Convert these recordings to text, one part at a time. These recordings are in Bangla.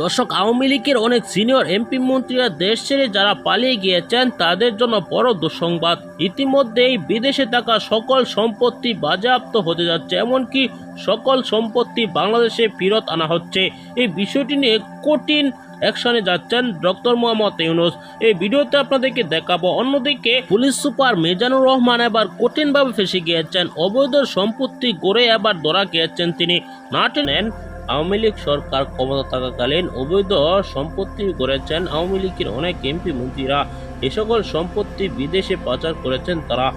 দর্শক, আওয়ামী লীগের অনেক সিনিয়র এমপি মন্ত্রীরা দেশ ছেড়ে যারা পালিয়ে গিয়েছেন, তাদের জন্য বড় দুঃসংবাদ। ইতিমধ্যেই বিদেশে থাকা সকল সম্পত্তি বাজেয়াপ্ত হতে যাচ্ছে, এমনকি সকল সম্পত্তি বাংলাদেশে ফেরত আনা হচ্ছে। এই বিষয়টি নিয়ে কঠিন অ্যাকশনে যাচ্ছেন ডক্টর মোহাম্মদ ইউনুস। এই ভিডিওতে আপনাদেরকে দেখাবো, অন্যদিকে পুলিশ সুপার মেজানুর রহমান এবার কঠিনভাবে ফেসে গিয়েছেন। অবৈধ সম্পত্তি গড়ে এবার ধরা গিয়েছেন তিনি। না টেনেন আওয়ামী লীগ সরকার ক্ষমতা থাকাকালীন অবৈধ সম্পত্তি করেছেন আওয়ামী লীগের অনেক এমপি মন্ত্রীরা। এ সকল সম্পত্তি বিদেশে পাচার করেছেন তারা।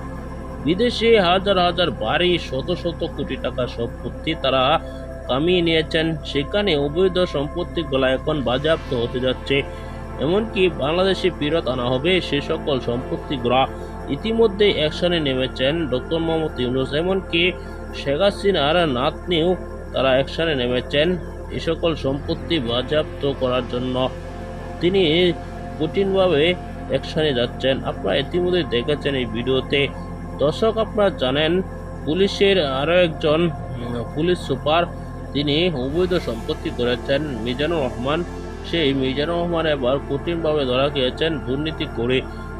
বিদেশে হাজার হাজার বাড়ি, শত শত কোটি টাকা সম্পত্তি তারা কামিয়ে নিয়েছেন। সেখানে অবৈধ সম্পত্তি সম্পত্তিগুলো এখন বাজেয়াপ্ত হতে যাচ্ছে। এমনকি বাংলাদেশে ফেরত আনা হবে সে সকল সম্পত্তি সম্পত্তিগুলো। ইতিমধ্যে অ্যাকশনে নেমেছেন ডক্টর মোহাম্মদ ইউনুস। এমনকি শেখ হাসিনার নাতনিও তারা অ্যাকশনে নেমেছেন। এ সকল সম্পত্তি বাজেয়াপ্ত করার জন্য তিনি কঠিনভাবে অ্যাকশনে যাচ্ছেন। আপনারা ইতিমধ্যে দেখেছেন এই ভিডিওতে। দর্শক, আপনারা জানেন, পুলিশের আরও একজন পুলিশ সুপার তিনি অবৈধ সম্পত্তি করেছেন। মিজানুর রহমান, সেই মিজানুর রহমান এবার কঠিনভাবে ধরা গিয়েছেন দুর্নীতি করে।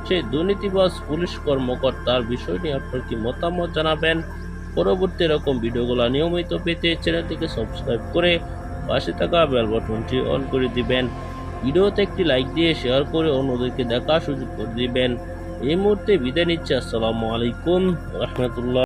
সেই দুর্নীতিবাজ পুলিশ কর্মকর্তার বিষয় নিয়ে আপনার কি মতামত জানাবেন? পরবর্তী এরকম ভিডিওগুলো নিয়মিত পেতে চ্যানেলটিকে সাবস্ক্রাইব করে পাশে থাকা বেল বাটনটি অন করে দিবেন। ভিডিওতে একটি লাইক দিয়ে শেয়ার করে অন্যদেরকে দেখার সুযোগ করে দিবেন। এই মুহূর্তে বিদায় নিচ্ছে। আসসালামু আলাইকুম। রহমতুল্লাহ।